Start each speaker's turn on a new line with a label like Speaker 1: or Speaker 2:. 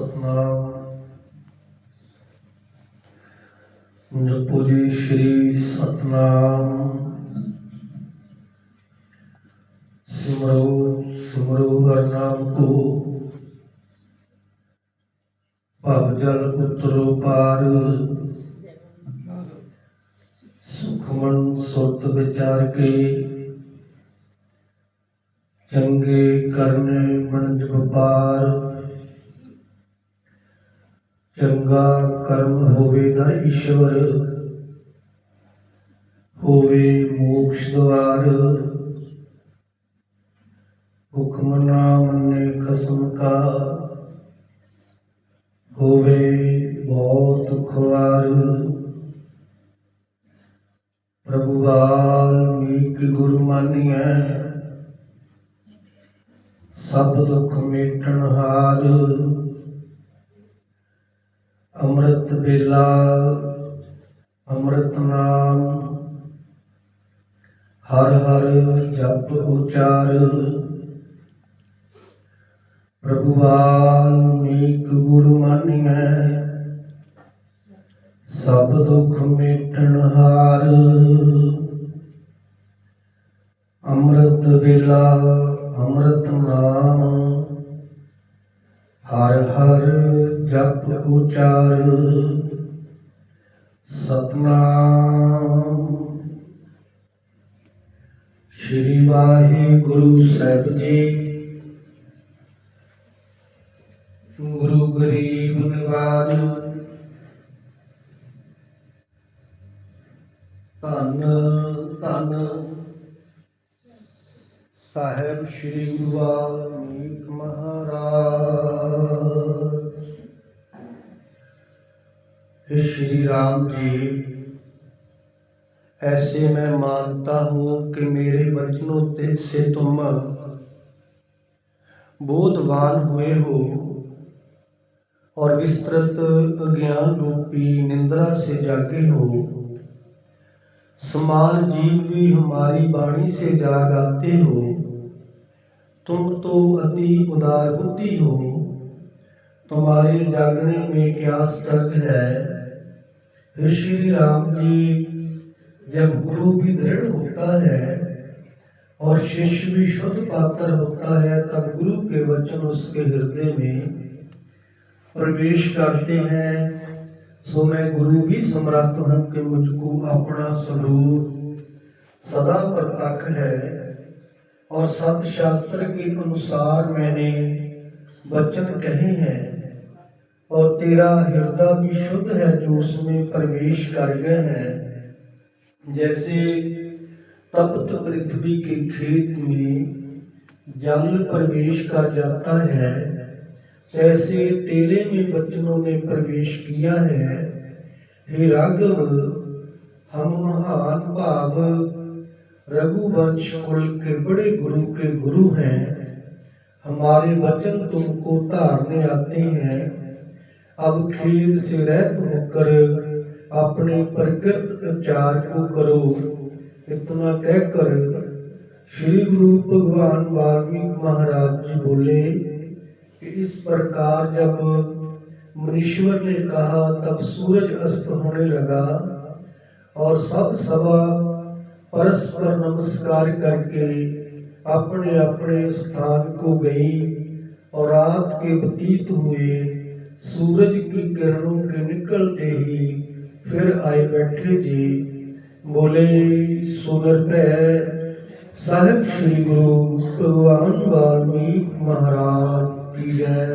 Speaker 1: सतनाम जपो जी श्री सतनाम सिमरो सिमरो हर नाम को पग जल उतरो पार। सुखमन सुत विचार के चंगे करने मंज व्यापार ਚੰਗਾ ਕਰਮ ਹੋਵੇਗਾ ਈਸ਼ਵਰ, ਹੋਵੇ ਮੋਕਸ਼ ਦਵਾਰ। ਹੁਕਮ ਨਾ ਮੰਨੇ ਖਸਮ ਕਾ, ਹੋਵੇ ਬਹੁਤ ਖੁਆਰ ਪ੍ਰਭੂ ਵਾਲਮੀਕ ਗੁਰੂ ਮਾਨੀਐ, ਸਭ ਦੁੱਖ ਮੇਟਣ ਹਾਰ। ਅੰਮ੍ਰਿਤ ਵੇਲਾ, ਅੰਮ੍ਰਿਤ ਨਾਮ। ਹਰ ਹਰ ਜਪ ਉਚਾਰ। ਪ੍ਰਭੂ ਵਾਲਮੀਕ ਗੁਰੂ ਮਾਨੀਐ। ਸਭ ਦੁੱਖ ਮੇਟਣ ਹਾਰ। ਅੰਮ੍ਰਿਤ ਵੇਲਾ, ਅੰਮ੍ਰਿਤ ਨਾਮ। ਹਰ ਹਰ ਜਪ ਉਚਾਰ ਸਤਨਾਮ। ਸ਼੍ਰੀ ਵਾਹਿਗੁਰੂ ਸਾਹਿਬ ਜੀ, ਗੁਰੂ ਗਰੀਬ ਨਿਵਾਜ। ਧੰਨ ਧੰਨ ਸਾਹਿਬ ਸ੍ਰੀ ਗੁਰੂ ਵਾਲਮੀਕ ਮਹਾਰਾਜ। राम जी ऐसे मैं मानता हूँ कि मेरे वचनों ते- से तुम बोधवान हुए हो और विस्तृत अज्ञान रूपी निंद्रा से जागे हो समान जीव भी हमारी वाणी से जाग आते हो तुम तो अति उदार बुद्धि हो तुम्हारे जागने में क्या आश्चर्य है हे श्री राम जी, जब गुरु भी दृढ़ होता है और शिष्य भी शुद्ध पात्र होता है, तब गुरु के वचन उसके हृदय में प्रवेश करते हैं। सो मैं गुरु भी समर्थ हूँ कि मुझको अपना स्वरूप सदा प्रतख है और सत शास्त्र के अनुसार मैंने वचन कहे हैं। और तेरा हृदय भी शुद्ध है जो उसमें प्रवेश कर गए हैं। जैसे तप्त पृथ्वी के खेत में जल प्रवेश कर जाता है, ऐसे तेरे में वचनों ने प्रवेश किया है। हे राघव, हम महान भाव, रघुवंश कुल के बड़े गुरु के गुरु हैं। हमारे वचन तुमको धारने आते हैं। अब खेल से रहित होकर अपने प्रकृत विचार को करो इतना कहकर श्री गुरु भगवान वाल्मीकि महाराज जी बोले कि इस प्रकार जब मुनीश्वर ने कहा तब सूरज अस्त होने लगा और सब सभा परस्पर नमस्कार करके अपने अपने स्थान को गई और रात के व्यतीत हुए ਸੂਰਜ ਕੀ ਕਿਰਨੋਂ ਕੇ ਨਿਕਲਤੇ ਹੀ ਫਿਰ ਆਏ ਬੈਠੇ ਜੀ। ਬੋਲੇ ਸੁਨਰਤੈ ਸਾਹਿਬ ਸ੍ਰੀ ਗੁਰੂ ਭਗਵਾਨ ਵਾਲਮੀਕ ਮਹਾਰਾਜ ਕੀ ਜੈ